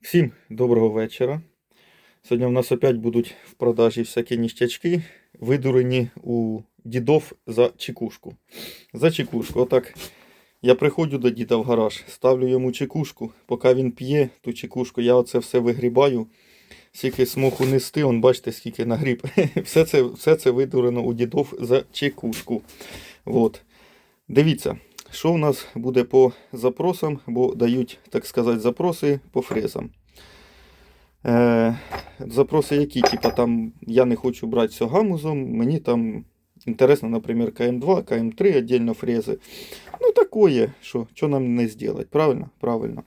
Всім доброго вечора. Сьогодні в нас опять будуть в продажі всякі ніштячки, видурені у дідов за чекушку. За чекушку. Отак я приходжу до діда в гараж, ставлю йому чекушку, поки він п'є ту чекушку, я оце все вигрібаю. Скільки смоху нести, он бачите, скільки нагріб. Все це, все це видурено у дідов за чекушку. От. Дивіться, що у нас буде по запросам, бо дають, так сказати, запроси по фрезам. Е, запроси які, типа там я не хочу брати все гамузом, мені там інтересно, наприклад, КМ2, КМ3, отдельно фрези. Ну, такое, що, що нам не зробити, правильно? Правильно.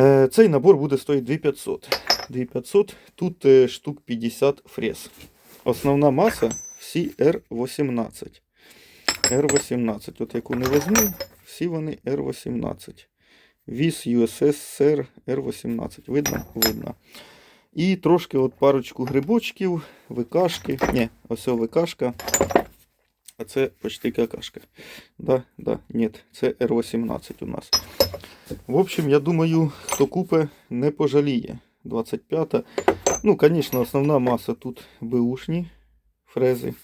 Е, цей набор буде стоїти 2500. 2500, тут е, штук 50 фрез. Основна маса всі R18. R18. От яку не візьму, всі вони R18. Віз USSR R18. Видно? Видно. І трошки от парочку грибочків, викашки. Ні, ось викашка. А це почти какашка. Да, да, ні, це R18 у нас. В общем, я думаю, хто купе, не пожаліє. 25-та. Ну, звісно, основна маса тут беушні фрези.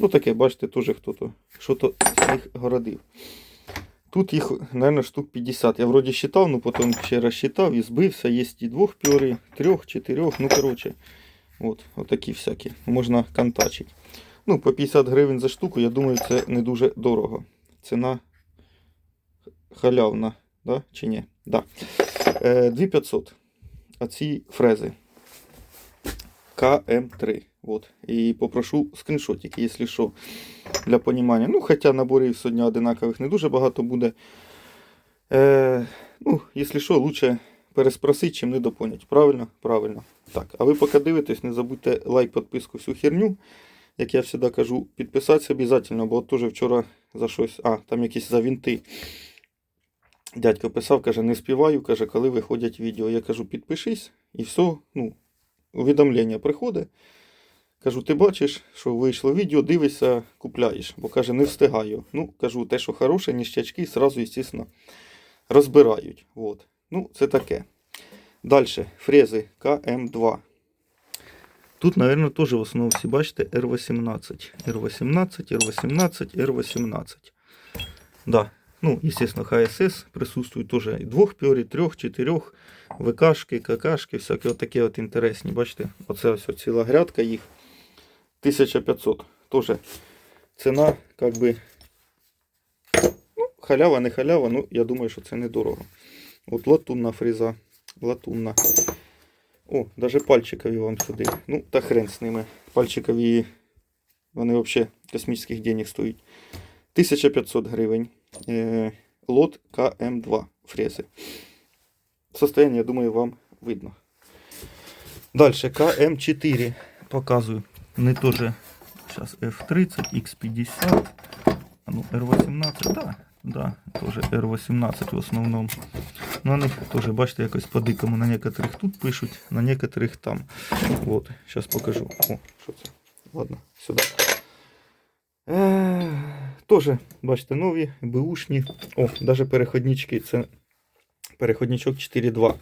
Ну, таке, бачите, теж хто-то що-то з них городив. Тут їх, мабуть, штук 50. Я вроді считав, ну потім ще раз считав і збився. Є і двох пьори, трьох, чотирьох. Ну, коротше, от, отакі всякі. Можна контачити. Ну, по 50 гривень за штуку, я думаю, це не дуже дорого. Ціна халявна, да? чи ні? Да. Е, 2500. А ці фрези. КМ3. Вот. І попрошу скріншотик, якщо що, для понімання. Ну, хоча наборів сьогодні одинакових не дуже багато буде. Е, ну, якщо що, лучше переспросити, чим не допонять. Правильно? Правильно. Так, а ви поки дивитесь, не забудьте лайк, підписку, всю херню. Як я завжди кажу, підписатися обов'язково, бо от вчора за щось. А, там якісь за вінти. Дядько писав, каже, не співаю, каже, коли виходять відео. Я кажу, підпишись і все, ну, увідомлення приходить. Кажу, ти бачиш, що вийшло відео, дивишся, купляєш. Бо каже, не встигаю. Ну, кажу, те, що хороше, ніщачки, сразу, звісно, розбирають. От. Ну, це таке. Далі, фрези КМ2. Тут, мабуть, теж в основному всі бачите R18. R18, R18, R18. Да. Ну, естественно, ХСС присутствует тоже і двох пьорі, трьох, чотирьох, ВКшки, ККшки, всякі от такі от інтересні. Бачите, оце ось ціла грядка їх. 1500. Тоже ціна, как би, ну, халява, не халява, ну, я думаю, що це недорого. От латунна фреза, латунна. О, даже пальчикові вам сюди. Ну, та хрен з ними. Пальчикові, вони взагалі космічних денег стоять. 1500 гривень. Е, лот КМ2 фрези. Состояние, я думаю, вам видно. Дальше КМ4 показую. Не тоже сейчас F30, X50, а ну R18, да, да, тоже R18 в основному. Ну, вони теж, бачите, якось по-дикому. На некоторых тут пишуть, на некоторых там. Вот, сейчас покажу. О, що це? Ладно, сюди. Тоже, бачите, нові, бушні. О, навіть переходнички. Це переходничок 4.2.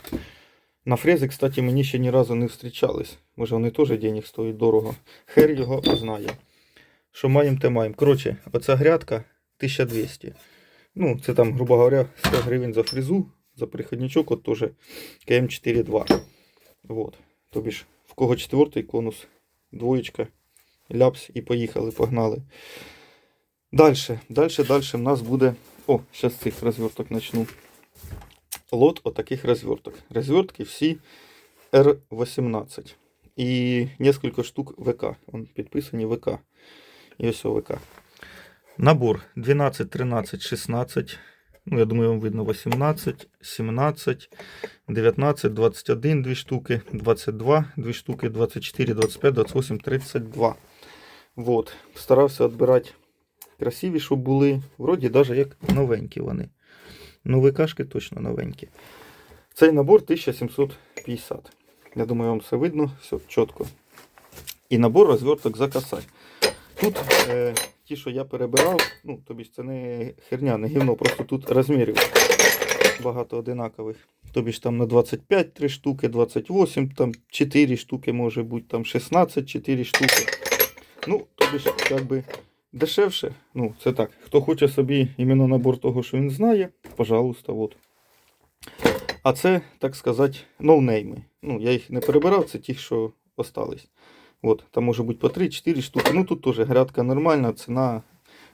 На фрези, кстати, мені ще ні разу не зустрічались. Може вони теж денег стоять дорого. Хер його знає. Що маємо, те маємо. Коротше, оця грядка 1200. Ну, це там, грубо говоря, 100 гривень за фрезу, за переходничок, от теж КМ4.2. Вот. Тобі ж, в кого четвертий конус, двоєчка, ляпс і поїхали, погнали. Дальше, дальше, дальше в нас буде. О, зараз цих розверток начну. Лот отаких розверток. Розвертки всі R18. І несколько штук ВК. Вон підписані ВК. І ось ВК. Набор 12, 13, 16. Ну, я думаю, вам видно 18, 17, 19, 21, 2 штуки, 22, 2 штуки, 24, 25, 28, 32. Вот. Старався відбирати красиві, щоб були. Вроді навіть як новенькі вони. Ну, ВКшки точно новенькі. Цей набор 1750. Я думаю, вам все видно, все чітко. І набор розверток за косарь. Тут е, ті, що я перебирав, ну, тобі ж це не херня, не гівно, просто тут розмірів багато одинакових. Тобі ж там на 25 3 штуки, 28, там 4 штуки може бути, там 16, 4 штуки. Ну, тобі ж якби дешевше. Ну, це так. Хто хоче собі іменно набор того, що він знає, пожалуйста, от. А це, так сказати, ноунейми. Ну, я їх не перебирав, це ті, що остались. От, там може бути по 3-4 штуки. Ну тут теж грядка нормальна, ціна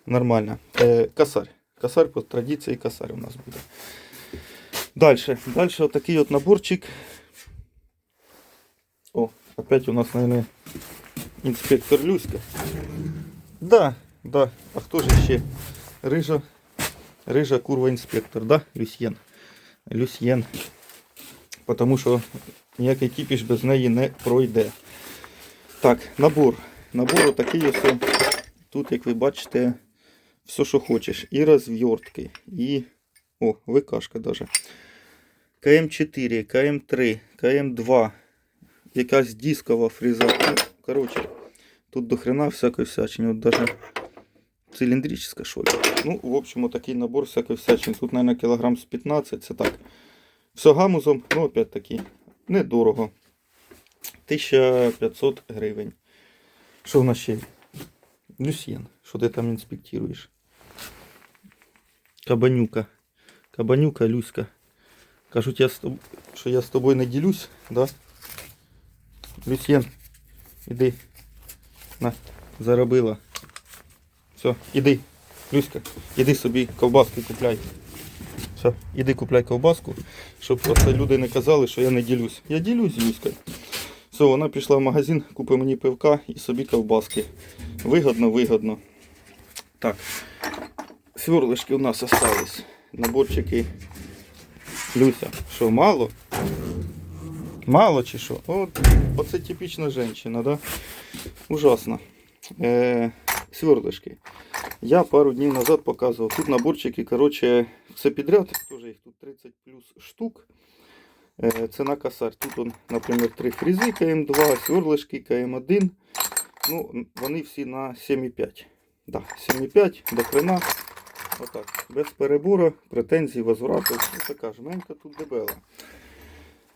нормальна. Е, косарь. Косарь по традиції косарь у нас буде. Дальше. Дальше отакий от наборчик. О, опять у нас, наверное, інспектор Люська. Да, да. А хто ж ще? Рижа. Рижа курва інспектор, да? Люсьєн. Люсьєн. Потому що ніякий кіпіш без неї не пройде. Так, набор. Набор отакий ось. Тут, як ви бачите, все, що хочеш. І розвертки, і. О, ВКшка даже. КМ4, КМ3, КМ2. Якась дискова фреза. Ну, короче, тут до хрена всякої всячини. Даже циліндрична, що ли. Ну, в общем, такий набор всякої всячини. Тут, наверное, кілограм з 15, це так. Все гамузом, ну, опять таки, недорого. 1500 гривень. Що в нас ще? Люсьєн, що ти там інспектуєш? Кабанюка. Кабанюка, Люська. Кажуть, я з тоб... що я з тобою не ділюсь, да? Люсьєн, іди. На, заробила. Все, іди. Люська, іди собі ковбаски купляй. Все, іди купляй ковбаску, щоб просто люди не казали, що я не ділюсь. Я ділюсь з Люською. Все, вона пішла в магазин, купила мені пивка і собі ковбаски. Вигодно, вигодно. Так. Сверлишки у нас остались. Наборчики. Люся. Що, мало? Мало чи що? От, оце типічна жінка, да? Ужасно. Е, сверлишки. Я пару днів назад показував. Тут наборчики, коротше, все підряд. Тоже їх тут 30 плюс штук. Е, Це на косарь. Тут, он, наприклад, три фрізи КМ2, сверлишки КМ1. Ну, вони всі на 7,5. Да, 7,5 до хрена. Отак. Без перебору, претензій, возврату. Ось така жменька тут дебела.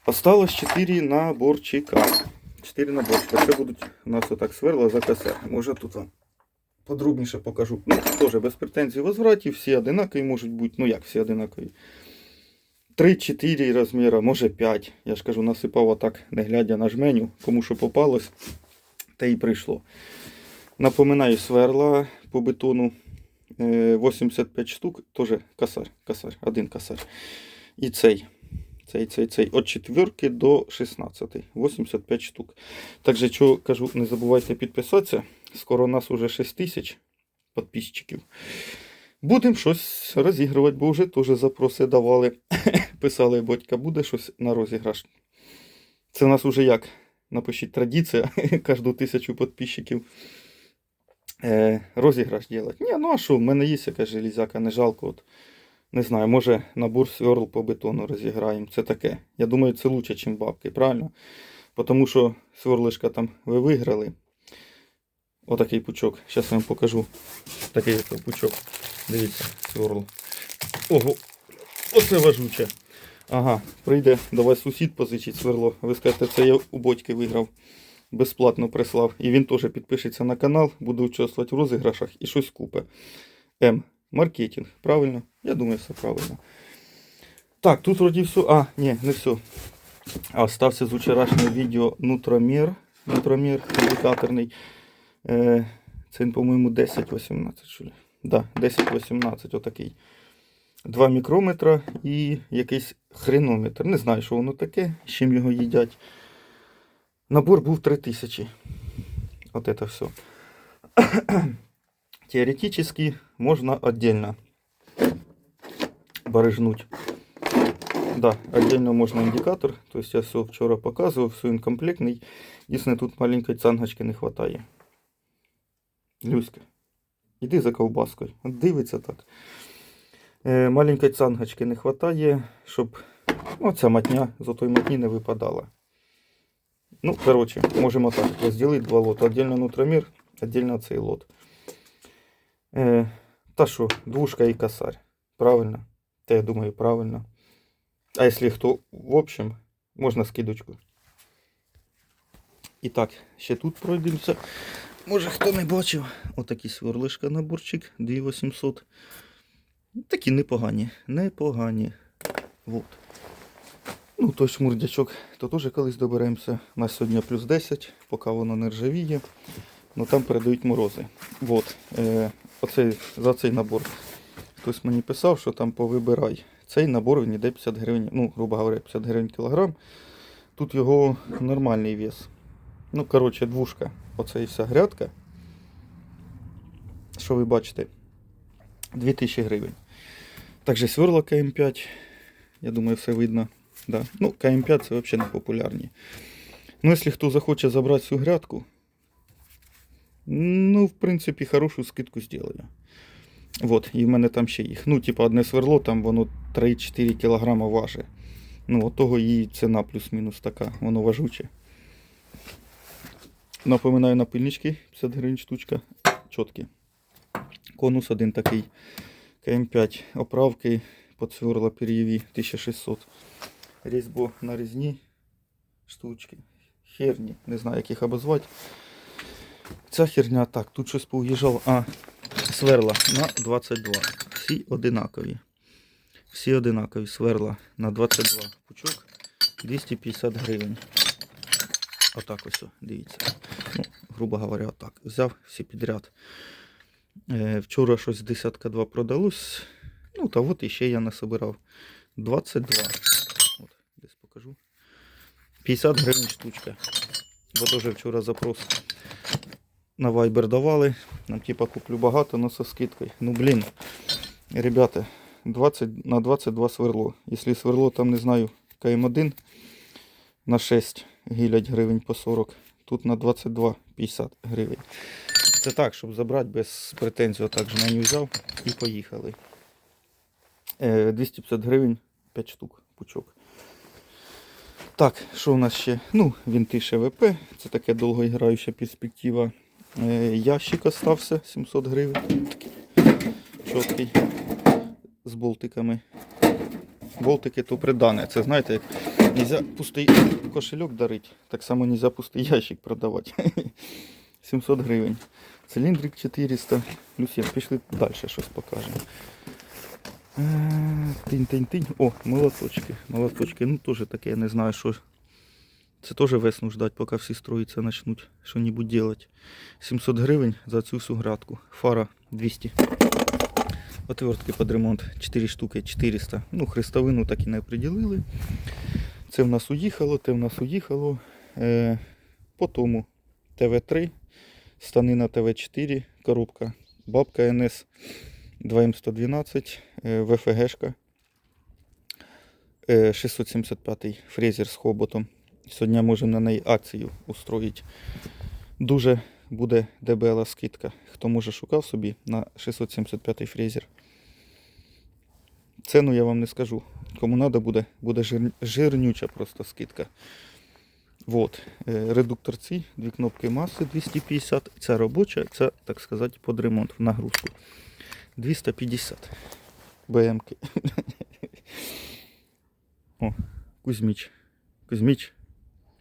Осталось 4 наборчика. 4 наборчика. Це будуть у нас отак сверла за косарь. Може тут вам подробніше покажу. Ну, теж без претензій возвратів, всі одинакові можуть бути. Ну як всі одинакові. 3-4 розміри, може 5. Я ж кажу, насипав отак, не глядя на жменю, кому що попалось, те і прийшло. Напоминаю, сверла по бетону е, 85 штук, теж косарь, косарь, один косарь. І цей, цей, цей, цей, від 4 до 16, 85 штук. Також, що кажу, не забувайте підписатися. Скоро у нас уже 6 тисяч підписчиків. Будемо щось розігрувати, бо вже теж запроси давали. Писали батька, буде щось на розіграш. Це у нас уже як? Напишіть традиція кожну тисячу підписчиків. Е, розіграш робити. Ні, ну а що, в мене є якась железяка, не жалко. От. Не знаю, може набор сверл по бетону розіграємо. Це таке. Я думаю, це краще, ніж бабки, правильно? Тому що сверлишка там ви виграли. Отакий пучок. Зараз я вам покажу. Такий пучок. Дивіться, сверл. Ого, оце важуче. Ага, прийде до вас сусід позичить сверло. Ви скажете, це я у батьки виграв. Безплатно прислав. І він теж підпишеться на канал, буде участвувати в розіграшах і щось купе. М. Маркетинг. Правильно? Я думаю, все правильно. Так, тут вроді все. А, ні, не все. Остався з вчорашнього відео нутромір. Нутромір індикаторний. Е, це по-моєму, 10-18. що ли. Да, 10-18, отакий. 2 мікрометра і якийсь хренометр. Не знаю, що воно таке, з чим його їдять. Набор був 3000. От це все. Теоретически можно отдельно барыжнуть. Да, отдельно можно индикатор. То есть я все вчора показывал, все він комплектний. Единственное, тут маленькой цангочки не хватає. Люська, іди за ковбаскою. Дивиться так. Е, маленької цангочки не вистачає, щоб ну, ця матня з отої матні не випадала. Ну, коротше, можемо так розділити два лоти. Отдельно нутромір, отдельно цей лот. Е, та що, двушка і косарь. Правильно? Та я думаю, правильно. А якщо хто в общем, можна скидочку. І так, ще тут пройдемося. Може хто не бачив. Отакі сверлишка наборчик 2800. Такі непогані. Непогані. Вот. Ну, той шмурдячок, то теж колись доберемося. У нас сьогодні плюс 10, поки воно не ржавіє. Ну там передають морози. Вот. Е, оцей, за цей набор. Хтось мені писав, що там повибирай. Цей набор він йде 50 гривень, ну, грубо говоря, 50 гривень кілограм. Тут його нормальний вес. Ну, коротше, двушка. Оце і вся грядка. Що ви бачите? 2000 гривень. Також сверло КМ5. Я думаю, все видно. Да. Ну, КМ5 це взагалі не популярні. Ну, якщо хто захоче забрати цю грядку, ну, в принципі, хорошу скидку зроблю. Вот, і в мене там ще їх. Ну, типа, одне сверло, там воно 3-4 кг важить. Ну, от того її ціна плюс-мінус така, воно важуче. Напоминаю напильнички, 50 гривень штучка, чіткі. Конус один такий, КМ5, оправки под сверла пер'єві 1600. Різьбо нарізні штучки. Херні, не знаю, як їх обозвати. Ця херня, так, тут щось поуїжджало. А, сверла на 22. Всі одинакові. Всі одинакові сверла на 22. Пучок 250 гривень. Отак ось, дивіться. Ну, грубо говоря, отак. Взяв всі підряд. Е, вчора щось десятка 2 продалось. Ну, та от іще я насобирав. 22. От, десь покажу. 50 гривень штучка. Бо теж вчора запрос на Viber давали. Нам типа куплю багато, но со скидкою. Ну блін, ребята, 20 на 22 сверло. Якщо сверло там, не знаю, КМ1 на 6 гілять гривень по 40. Тут на 22 50 гривень. Це так, щоб забрати без претензій, отак же нього взяв і поїхали. Е, 250 гривень 5 штук пучок. Так, що у нас ще? Ну, вінти ШВП, це таке довгоіграюча перспектива. Е, ящик остався 700 гривень. Чіткий. З болтиками. Болтики то придане. Це знаєте, як нельзя пустий кошельок дарити, так само нельзя пустий ящик продавати. 700 гривень. Циліндрик 400. Люсі, пішли далі щось покажемо. Е, Тинь-тинь-тинь. О, молоточки. Молоточки. Ну теж таке, я не знаю, що. Це теж весну ждать, поки всі строїться почнуть що-небудь делать. 700 гривень за цю всю градку. Фара 200. Отвертки під ремонт 4 штуки 400. Ну, хрестовину так і не оприділили. Це в нас уїхало, те в нас уїхало. Е, по тому ТВ3, станина ТВ4, коробка, бабка НС 2М112, е, ВФГшка. Е, 675 фрезер з хоботом. Сьогодні можемо на неї акцію устроїти. Дуже буде дебела скидка. Хто може шукав собі на 675 фрезер. Ціну я вам не скажу. Кому треба буде, буде жир, жирнюча просто скидка. Вот. Е, Редуктор ці, дві кнопки маси 250. Ця робоча, це, так сказати, під ремонт в нагрузку. 250. БМки. О, Кузьміч. Кузьміч.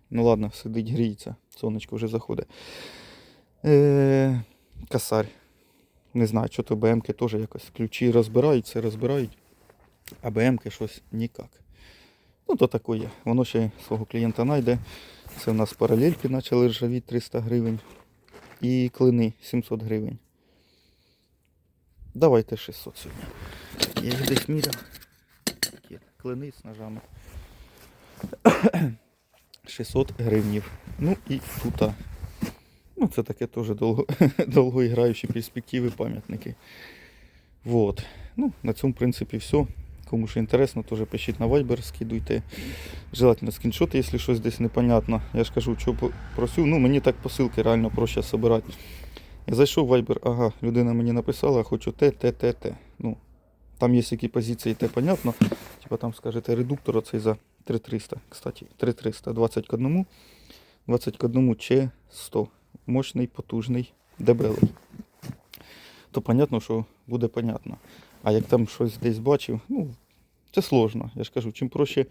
Ну ладно, сидить, гріється. Сонечко вже заходить. Е, косарь. Не знаю, що то БМки теж якось ключі розбирають, все розбирають. А БМки щось ніяк. Ну, то таке. Воно ще свого клієнта знайде. Це в нас паралельки почали ржавіти 300 гривень. І клини 700 гривень. Давайте 600 сьогодні. Я їх десь міряв. Такі клини з ножами. 600 гривнів. Ну і тут. Ну, це таке теж довго, довгоіграючі перспективи, пам'ятники. Вот. Ну, на цьому, в принципі, все. Кому що інтересно, теж пишіть на Viber, скидуйте. Желательно скріншоти, якщо щось десь непонятно. Я ж кажу, що просив. Ну, мені так посилки реально проще збирати. Я зайшов в Viber, ага, людина мені написала, хочу те, те, те, те. Ну, там є які позиції, те понятно. Типа там скажете редуктор оцей за 3300, кстати, 3300, 20 к 1, 20 к 1 Ч 100. Мощний, потужний, дебелий. То понятно, що буде понятно. А як там щось десь бачив, ну, Це сложно. Я ж кажу, чим проще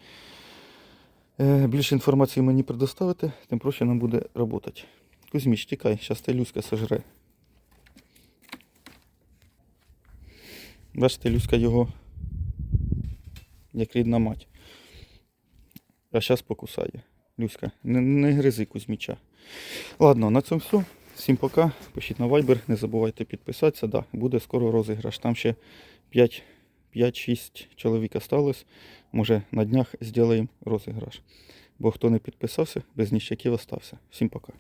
е, більше інформації мені предоставити, тим проще нам буде працювати. Кузьміч, тікай, зараз та Люська сожре. Бачите, Люська його як рідна мать. А зараз покусає. Люська, не, не гризи Кузьміча. Ладно, на цьому все. Всім пока. Пишіть на Viber, не забувайте підписатися. Да, буде скоро розіграш. Там ще 5 5-6 чоловік осталось. Може на днях зробимо розіграш. Бо хто не підписався, без ніщаків остався. Всім пока.